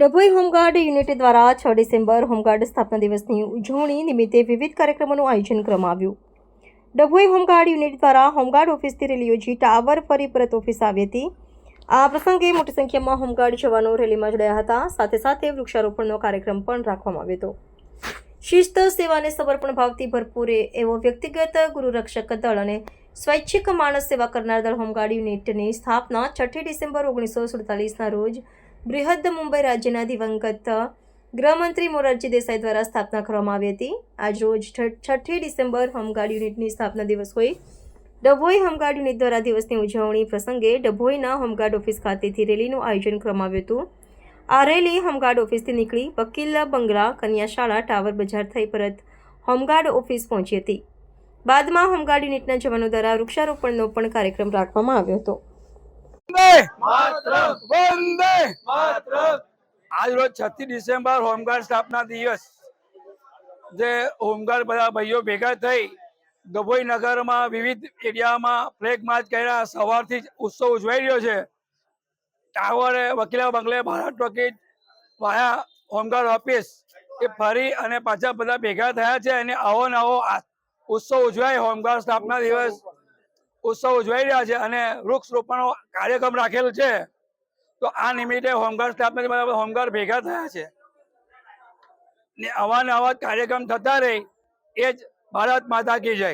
Dabhoi home guard unit દ્વારા છ December home guard સ્થાપના દિવસની ઉજવણી નિમિત્તે વિવિધ કાર્યક્રમોનું આયોજન કરવામાં આવ્યું. ડભોઈ હોમગાર્ડ યુનિટ દ્વારા હોમગાર્ડ ઓફિસથી રેલી યોજી ટાવર ફરી પરત ઓફિસ આવી હતી. આ પ્રસંગે મોટી સંખ્યામાં હોમગાર્ડ જવાનો રેલીમાં જોડાયા હતા. સાથે સાથે વૃક્ષારોપણનો કાર્યક્રમ પણ રાખવામાં આવ્યો હતો. શિસ્ત સેવાને સમર્પણ ભાવથી ભરપૂર એવો વ્યક્તિગત ગુરુરક્ષક દળ અને સ્વૈચ્છિક માણસ સેવા કરનાર દળ હોમગાર્ડ યુનિટની સ્થાપના છઠ્ઠી ડિસેમ્બર ઓગણીસો સુડતાલીસના રોજ બૃહદ મુંબઈ રાજ્યના દિવંગત ગૃહમંત્રી મોરારજી દેસાઈ દ્વારા સ્થાપના કરવામાં આવી હતી. આજ રોજ છઠ્ઠી ડિસેમ્બર હોમગાર્ડ યુનિટની સ્થાપના દિવસ હોય. ડભોઈ હોમગાર્ડ યુનિટ દ્વારા દિવસની ઉજવણી પ્રસંગે ડભોઈના હોમગાર્ડ ઓફિસ ખાતેથી રેલીનું આયોજન કરવામાં આવ્યું હતું. આ રેલી હોમગાર્ડ ઓફિસથી નીકળી વકીલ બંગલા, કન્યાશાળા, ટાવર બજાર થઈ પરત હોમગાર્ડ ઓફિસ પહોંચી હતી. બાદમાં હોમગાર્ડ યુનિટના જવાનો દ્વારા વૃક્ષારોપણનો પણ કાર્યક્રમ રાખવામાં આવ્યો હતો. વંદે. આજ રોજ છત્રીસ ડિસેમ્બર હોમગાર્ડ સ્થાપના દિવસ. જે હોમગાર્ડ બધા ભાઈઓ ભેગા થઈ ડભોઈ નગરમાં વિવિધ એરિયામાં ફ્લેગ માર્ચ કર્યા. સવારથી જ ઉત્સવ ઉજવાઈ રહ્યો છે. ટાવરે વકીલા બંગલે Bharat talkies via home guard office એ ફરી અને પાછા બધા ભેગા થયા છે અને આવો નવો ઉત્સવ ઉજવાય હોમગાર્ડ સ્થાપના દિવસ. ઉત્સવ ઉજવાઈ રહ્યા છે અને વૃક્ષ રોપણનો કાર્યક્રમ રાખેલ છે. તો આ નિમિત્તે હોમગાર્ડ સ્ટાફના બધા હોમગાર્ડ ભેગા થયા છે. ને અવાનવા કાર્યક્રમ થતા રહે એ જ ભારત માતા કી જય.